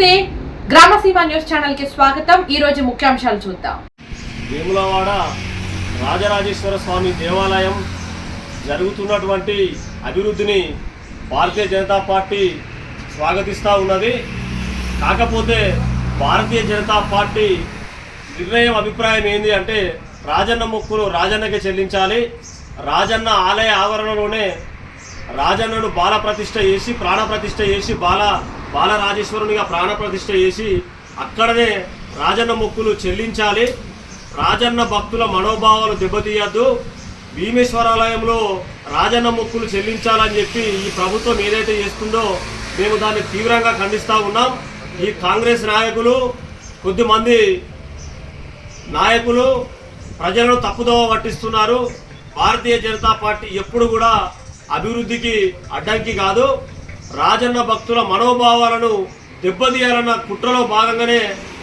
నమస్తే. గ్రామసీమ న్యూస్ ఛానల్కి స్వాగతం. ఈ రోజు ముఖ్యాంశాలు చూద్దాం. వేములవాడ రాజరాజేశ్వర స్వామి దేవాలయం జరుగుతున్నటువంటి అభివృద్ధిని భారతీయ జనతా పార్టీ స్వాగతిస్తూ ఉన్నది. కాకపోతే భారతీయ జనతా పార్టీ నిర్ణయం అభిప్రాయం ఏంది అంటే రాజన్న మొక్కులు రాజన్నకే చెల్లించాలి. రాజన్న ఆలయ ఆవరణలోనే రాజన్నను బాల ప్రతిష్ఠ చేసి ప్రాణ చేసి బాల బాలరాజేశ్వరునిగా ప్రాణప్రతిష్ఠ చేసి అక్కడనే రాజన్న మొక్కులు చెల్లించాలి. రాజన్న భక్తుల మనోభావాలు దెబ్బతీయద్దు. భీమేశ్వరాలయంలో రాజన్న మొక్కులు చెల్లించాలని చెప్పి ఈ ప్రభుత్వం ఏదైతే చేస్తుందో మేము దాన్ని తీవ్రంగా ఖండిస్తూ ఉన్నాం. ఈ కాంగ్రెస్ నాయకులు కొద్దిమంది నాయకులు ప్రజలను తప్పుదోవ పట్టిస్తున్నారు. భారతీయ జనతా పార్టీ ఎప్పుడు కూడా అభివృద్ధికి అడ్డంకి కాదు. రాజన్న భక్తుల మనోభావాలను దెబ్బతీయాలన్న కుట్రలో భాగంగానే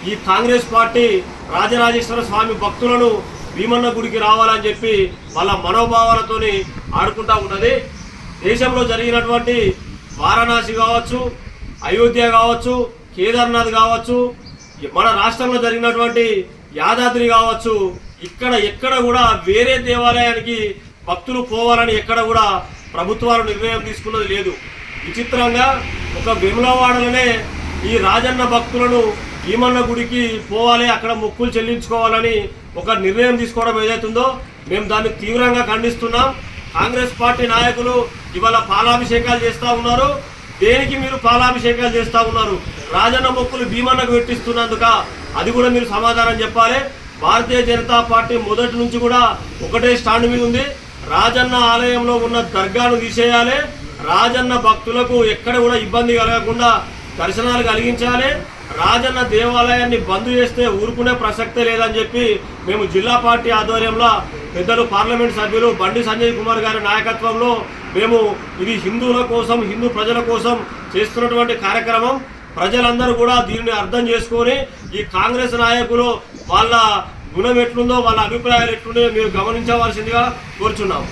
ఈ కాంగ్రెస్ పార్టీ రాజరాజేశ్వర స్వామి భక్తులను భీమన్న గుడికి రావాలని చెప్పి వాళ్ళ మనోభావాలతోని ఆడుకుంటా ఉన్నది. దేశంలో జరిగినటువంటి వారణాసి కావచ్చు అయోధ్య కావచ్చు కేదార్నాథ్ కావచ్చు మన రాష్ట్రంలో జరిగినటువంటి యాదాద్రి కావచ్చు ఇక్కడ ఎక్కడ కూడా వేరే దేవాలయానికి భక్తులు పోవాలని ఎక్కడ కూడా ప్రభుత్వాలు నిర్ణయం తీసుకున్నది లేదు. విచిత్రంగా ఒక విమలవాడలోనే ఈ రాజన్న భక్తులను భీమన్న గుడికి పోవాలి అక్కడ మొక్కులు చెల్లించుకోవాలని ఒక నిర్ణయం తీసుకోవడం ఏదైతుందో మేము దాన్ని తీవ్రంగా ఖండిస్తున్నాం. కాంగ్రెస్ పార్టీ నాయకులు ఇవాళ పాలాభిషేకాలు చేస్తూ ఉన్నారు. దేనికి మీరు పాలాభిషేకాలు చేస్తూ ఉన్నారు? రాజన్న మొక్కులు భీమన్నకు పెట్టిస్తున్నందుక అది కూడా మీరు సమాధానం చెప్పాలి. భారతీయ జనతా పార్టీ మొదటి నుంచి కూడా ఒకటే స్టాండ్ మీద ఉంది. రాజన్న ఆలయంలో ఉన్న దర్గాను తీసేయాలి. రాజన్న భక్తులకు ఎక్కడ కూడా ఇబ్బంది కలగకుండా దర్శనాలు కలిగించాలి. రాజన్న దేవాలయాన్ని బంద్ చేస్తే ఊరుకునే ప్రసక్తే లేదని చెప్పి మేము జిల్లా పార్టీ ఆధ్వర్యంలో పెద్దలు పార్లమెంట్ సభ్యులు బండి సంజయ్ కుమార్ గారి నాయకత్వంలో మేము ఇది హిందువుల కోసం హిందూ ప్రజల కోసం చేస్తున్నటువంటి కార్యక్రమం. ప్రజలందరూ కూడా దీన్ని అర్థం చేసుకొని ఈ కాంగ్రెస్ నాయకులు వాళ్ళ గుణం ఎట్లుందో వాళ్ళ అభిప్రాయాలు ఎట్లుందో మీరు గమనించవలసిందిగా కోరుచున్నాము.